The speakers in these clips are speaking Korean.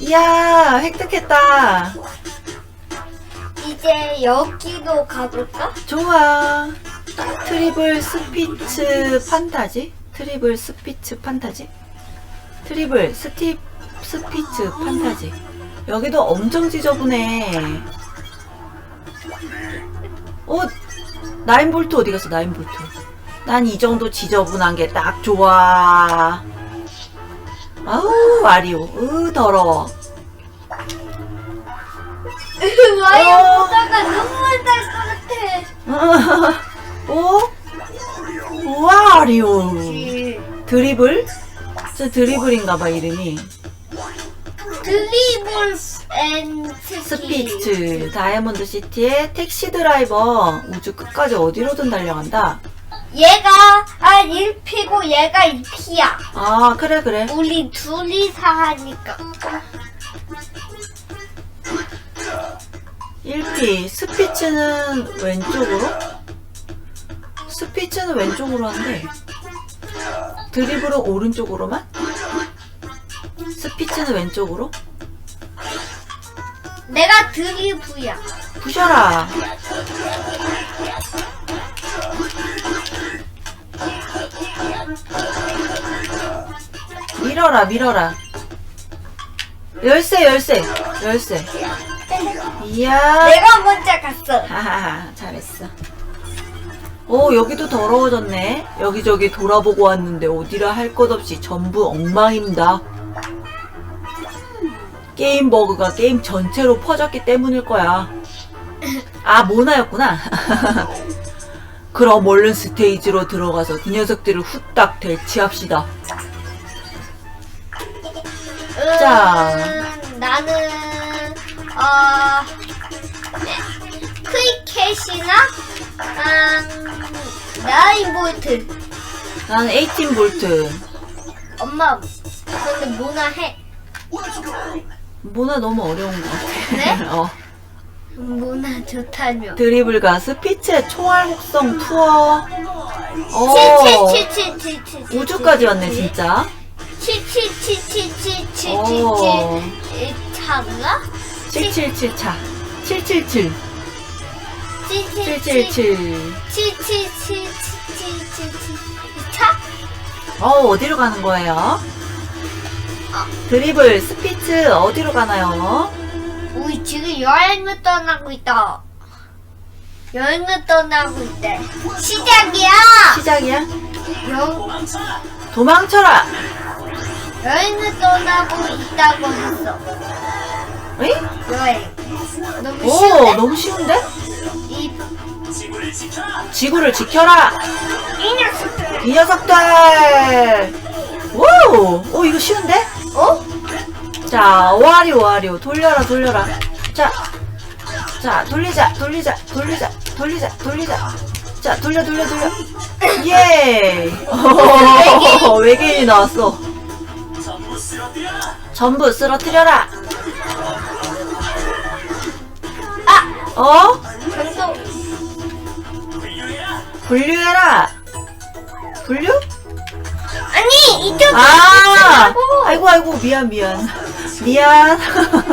이야, 획득했다. 이제 여기로 가볼까? 좋아. 트리블 스피츠 판타지? 트리블 스피츠 판타지? 트리블 스티 스피츠 판타지. 여기도 엄청 지저분해. 어, 나인볼트 어디 갔어, 나인볼트? 난 이 정도 지저분한 게 딱 좋아. 아우, 아리오. 으, 더러워. 와이어 어. 보다가 눈물 날것 같아. 오? 우와, 아리오. 드리블? 저 드리블인가봐, 이름이. 드리블 앤. 스피츠, 다이아몬드 시티의 택시 드라이버. 우주 끝까지 어디로든 달려간다. 얘가 아 1피고 얘가 2피야. 아, 그래, 그래. 우리 둘이서 하니까. 1피. 스피츠는 왼쪽으로? 스피츠는 왼쪽으로 하는데. 드리블은 오른쪽으로만? 스피츠는 왼쪽으로? 내가 드리블이야. 부셔라. 밀어라, 밀어라. 열쇠, 열쇠, 열쇠. 이야. 내가 먼저 갔어. 하하하, 잘했어. 오, 여기도 더러워졌네. 여기저기 돌아보고 왔는데 어디라 할 것 없이 전부 엉망입니다. 게임 버그가 게임 전체로 퍼졌기 때문일 거야. 아, 모나였구나. 그럼 얼른 스테이지로 들어가서 그 녀석들을 후딱 대치합시다. 음, 자. 나는 어 크리켓이나 음, 나인 볼트. 나는 18 볼트. 엄마 근데 뭐나 해? 모나 너무 어려운 것 같아. 네? 어. 뭐나 좋다뇨. 드리블과 스피츠의 총알 혹성 투어. 어. 칠칠칠칠칠칠 우주까지 왔네 진짜. 칠칠칠칠칠칠칠 오. 차가 777차. 777. 777. 칠칠칠칠칠칠칠 차? 어 어디로 가는 거예요? 드리블 스피츠 어디로 가나요? 우리 지금 여행을 떠나고 있다. 여행을 떠나고 있대. 시작이야. 시작이야? 여, 도망쳐라. 여행을 떠나고 있다고 했어. 에이? 여행. 너무 오 쉬운데? 너무 쉬운데? 이, 지구를 지켜라. 이 녀석들. 이 녀석들. 오, 오 이거 쉬운데? 어? 자, 와리오, 와리오. 돌려라, 돌려라. 자, 자, 돌리자, 돌리자, 돌리자, 돌리자, 돌리자. 자, 돌려, 돌려, 돌려. 예! 오, 외계인이 나왔어. 전부 쓰러뜨려라. 아! 어? 전도. 분류해라. 분류? 아니, 이쪽. 아! 아이고, 아이고, 미안, 미안. 미안.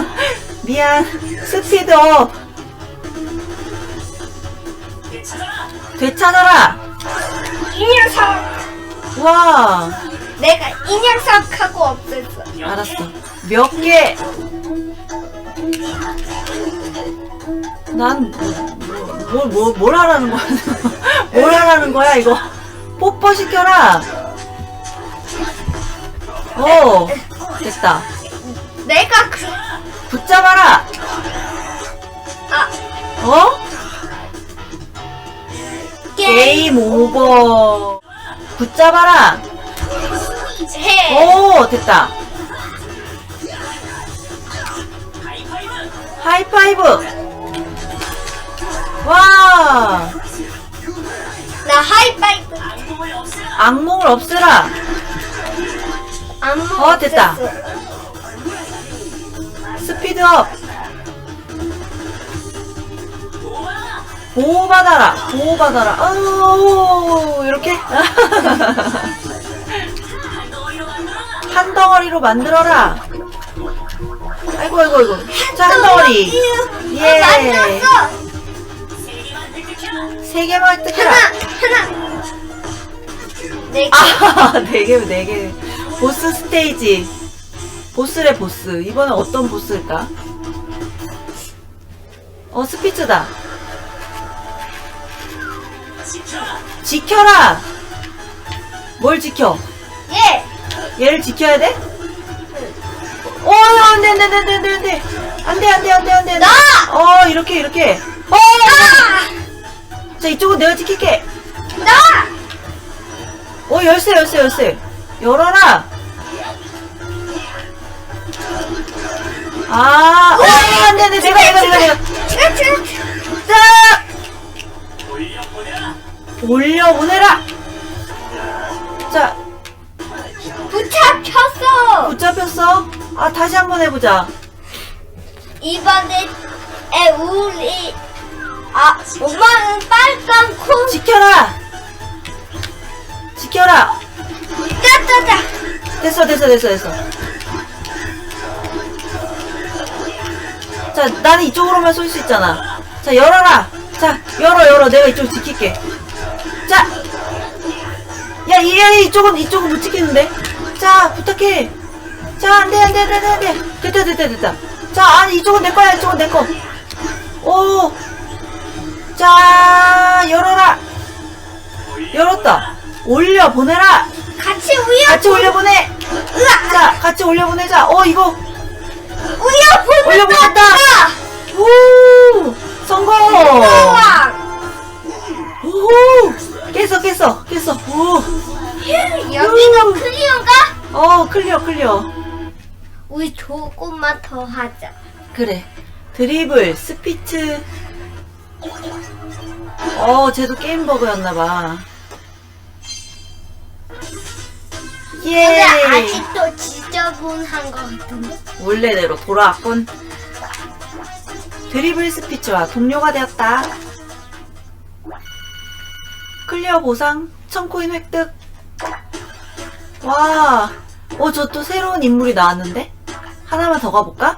미안. 스피드업. 되찾아라. 이 녀석. 와. 내가 이 녀석하고 없앴어. 알았어. 몇 개? 난, 뭐, 뭐, 뭘 하라는 거야? 뭘 하라는 거야, 이거? 뽀뽀 시켜라! 오, 됐다. 내가 그, 붙잡아라! 아, 어? 게임 오버. 붙잡아라! 해. 오, 됐다. 하이파이브! 와! 나 하이파이브. 악몽을 없애라! 안 어, 됐다. 스피드업! 보호받아라! 보호받아라! 어, 이렇게? 한 덩어리로 만들어라! 아이고, 아이고, 아이고. 자, 한 덩어리. 예. 만들었어. 세 개만 획득해라. 하나, 하나. 네 개. 아, 네 개, 네 개. 보스 스테이지. 보스래, 보스. 이번엔 어떤 보스일까? 어, 스피츠다. 지켜라! 뭘 지켜? 예. 얘를 지켜야 돼? 어, 안 돼, 안 돼, 안 돼, 안 돼, 안 돼, 안 돼. 안 돼, 안 돼, 안 돼, 안 돼. 나! 어, 이렇게, 이렇게. 어! 아! 자, 이쪽은 내가 지킬게. 나! 어, 열쇠, 열쇠, 열쇠. 열어라. 아, 어, 안 돼, 안 돼. 내가, 내가, 내가, 내가. 자! 올려 보내라! 자, 붙잡혔어. 아, 다시 한번 해보자. 이번에 에 우리 아 엄마는 빨간 콩 지켜라! 지켜라! 짜짜짜 됐어, 됐어, 됐어, 됐어. 자, 나는 이쪽으로만 쏠 수 있잖아. 자, 열어라! 자, 열어, 열어. 내가 이쪽 지킬게. 자! 야, 이, 야, 이쪽은, 이쪽은 못 지키는데? 자, 부탁해. 자, 안 돼, 안 돼, 안 돼, 안 돼, 안 돼. 됐다, 됐다, 됐다. 자, 아니, 이쪽은 내 거야, 이쪽은 내 거. 오! 자, 열어라! 열었다. 올려, 보내라! 같이 우유 같이 올려 보내! 자, 같이 올려 보내자. 어, 이거, 우유 보냈다 올려 보냈다! 오! 성공! 오! 깼어, 깼어, 깼어. 오! 여기가 클리어인가? 어, 클리어, 클리어. 우리 조금만 더 하자 그래. 드리블, 스피트. 어, 쟤도 게임 버그였나봐. 근데 예! 아직도 지저분한 것 같은데 원래대로 돌아왔군. 드리블 스피츠와 동료가 되었다. 클리어 보상, 1000코인 획득. 와, 어, 저 또 새로운 인물이 나왔는데? 하나만 더 가볼까?